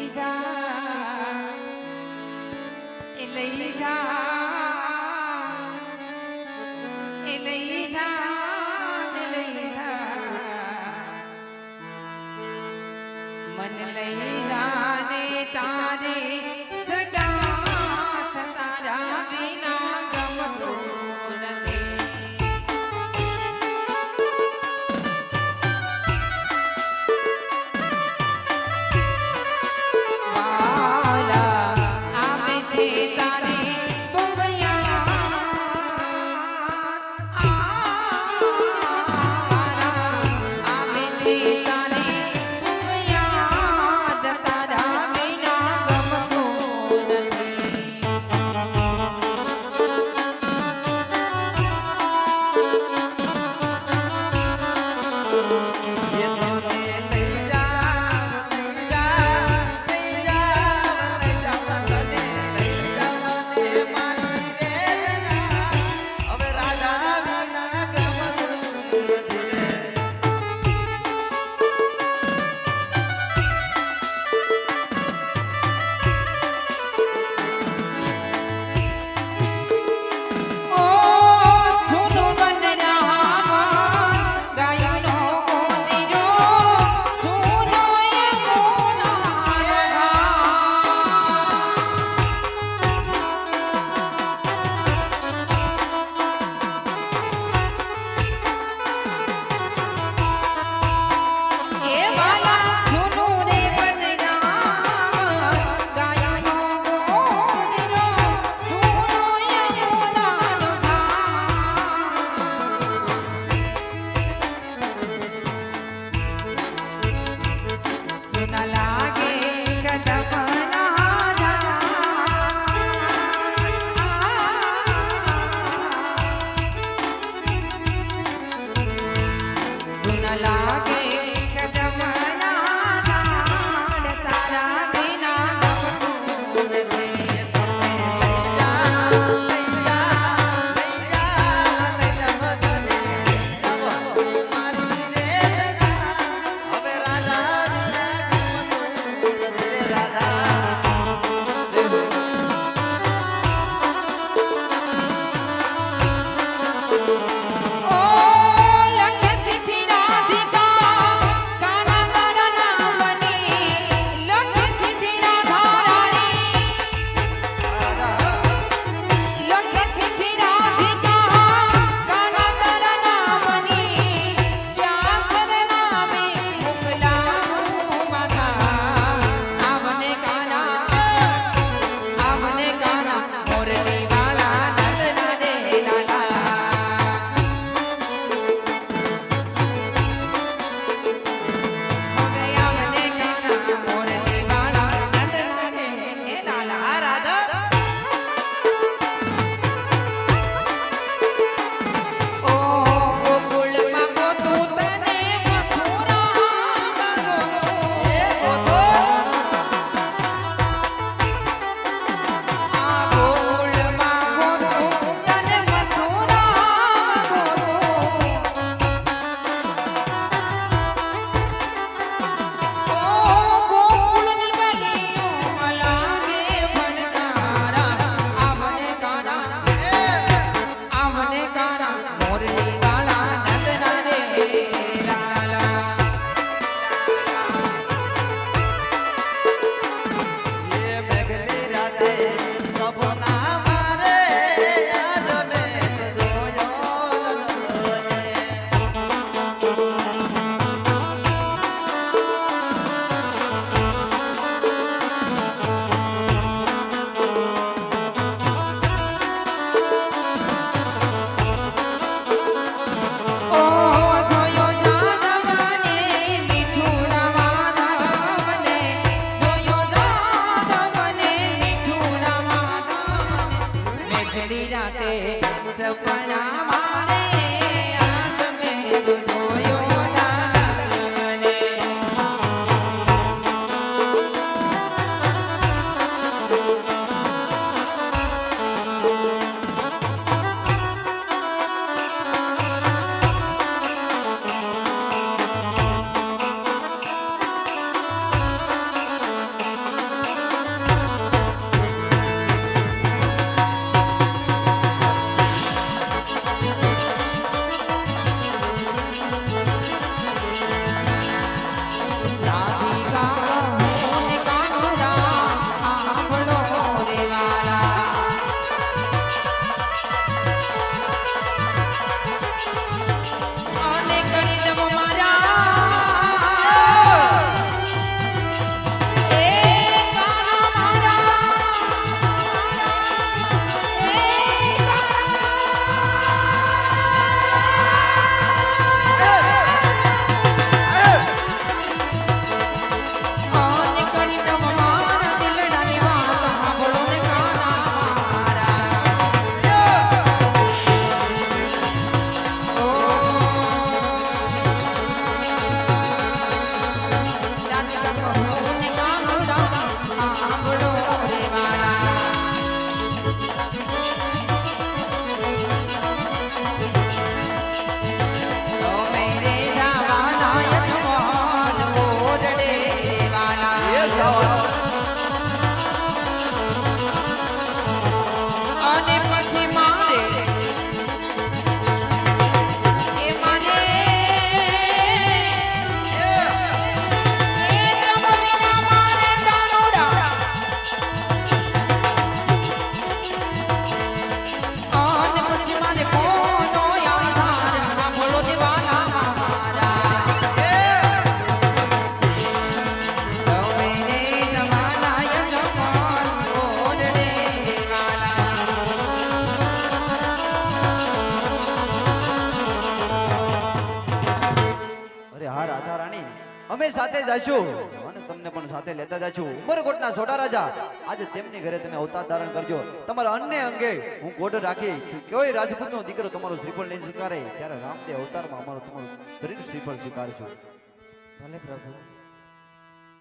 લઈ જા એ લઈ જા એ লাগে રાતે સપના મારે અમે સાથે જઈશું અને તમને પણ સાથે લેતા જઈશું ઉમરકોટના છોટા રાજા. આજે તેમની ઘરે તમે અવતાર ધારણ કરજો. તમારા અન્ય અંગે હું ગોડ રાખી કોઈ રાજપૂતનો દીકરો તમારો શ્રીફળ લઈને સ્વીકારે. ત્યારે રામદેવ અવતારમાં અમારો તમારું શરીર શ્રીફળ સ્વીકારજો ભલે પ્રભુ.